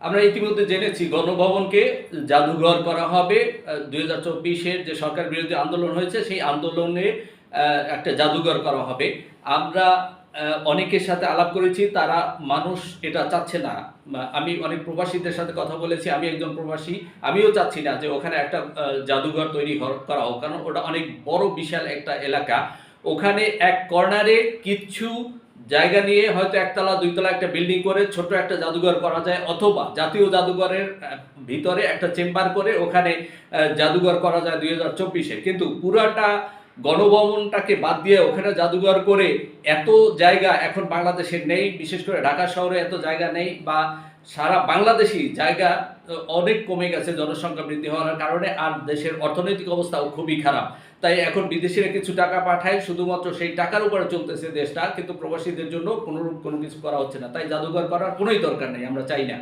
আমরা ইতিমধ্যে জেনেছি, গণভবনকে জাদুঘর করা হবে দুই হাজার চব্বিশের যে সরকার বিরোধী আন্দোলন হয়েছে, সেই আন্দোলনে একটা জাদুঘর করা হবে। আমরা অনেকের সাথে আলাপ করেছি, তারা মানুষ এটা চাচ্ছে না। আমি অনেক প্রবাসীদের সাথে কথা বলেছি, আমি একজন প্রবাসী, আমিও চাচ্ছি না যে ওখানে একটা জাদুঘর তৈরি করা হোক, কারণ ওটা অনেক বড়, বিশাল একটা এলাকা। ওখানে এক কর্নারে কিচ্ছু জায়গা নিয়ে হয়তো একতলা, দুইতলা একটা বিল্ডিং করে ছোট একটা জাদুঘর করা যায়, অথবা জাতীয় জাদুঘরের ভিতরে একটা চেম্বার করে ওখানে জাদুঘর করা যায় দুই কিন্তু পুরাটা গণভবনটাকে বাদ দিয়ে ওখানে জাদুঘর করে এত জায়গা এখন বাংলাদেশের নেই, বিশেষ করে ঢাকা শহরে এত জায়গা নেই বা সারা বাংলাদেশি জায়গা অনেক কমে গেছে, জনসংখ্যা বৃদ্ধি হওয়ার কারণে আর দেশের অর্থনৈতিক অবস্থাও খুবই খারাপ। তাই এখন বিদেশিরা কিছু টাকা পাঠায়, শুধুমাত্র সেই টাকার উপরে চলতেছে দেশটা, কিন্তু প্রবাসীদের জন্য কোনোরূপ কোনো কিছু করা হচ্ছে না। তাই জাদুঘর করার কোনোই দরকার নেই, আমরা চাই না।